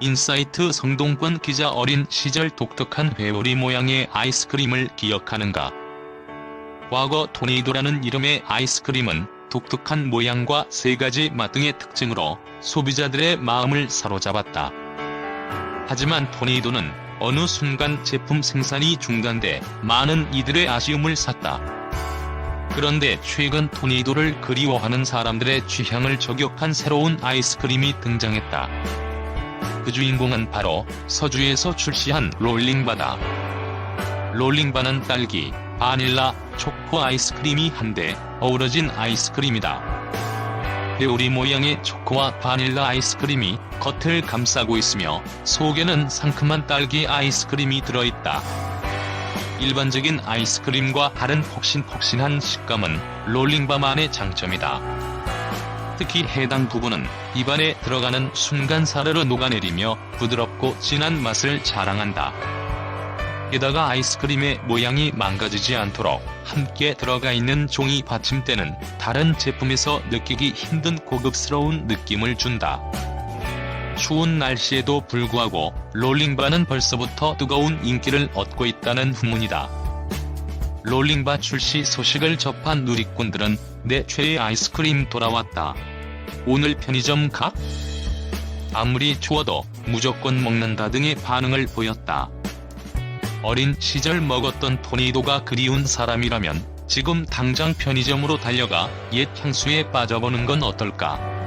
인사이트 성동권 기자 어린 시절 독특한 회오리 모양의 아이스크림을 기억하는가? 과거 토네이도라는 이름의 아이스크림은 독특한 모양과 세 가지 맛 등의 특징으로 소비자들의 마음을 사로잡았다. 하지만 토네이도는 어느 순간 제품 생산이 중단돼 많은 이들의 아쉬움을 샀다. 그런데 최근 토네이도를 그리워하는 사람들의 취향을 저격한 새로운 아이스크림이 등장했다. 그 주인공은 바로 서주에서 출시한 롤링바다. 롤링바는 딸기, 바닐라, 초코 아이스크림이 한데 어우러진 아이스크림이다. 회오리 모양의 초코와 바닐라 아이스크림이 겉을 감싸고 있으며 속에는 상큼한 딸기 아이스크림이 들어있다. 일반적인 아이스크림과 다른 폭신폭신한 식감은 롤링바만의 장점이다. 특히 해당 부분은 입안에 들어가는 순간 사르르 녹아내리며 부드럽고 진한 맛을 자랑한다. 게다가 아이스크림의 모양이 망가지지 않도록 함께 들어가 있는 종이 받침대는 다른 제품에서 느끼기 힘든 고급스러운 느낌을 준다. 추운 날씨에도 불구하고 롤링바는 벌써부터 뜨거운 인기를 얻고 있다는 후문이다. 롤링바 출시 소식을 접한 누리꾼들은 내 최애 아이스크림 돌아왔다. 오늘 편의점 가? 아무리 추워도 무조건 먹는다 등의 반응을 보였다. 어린 시절 먹었던 토니도가 그리운 사람이라면 지금 당장 편의점으로 달려가 옛 향수에 빠져보는 건 어떨까?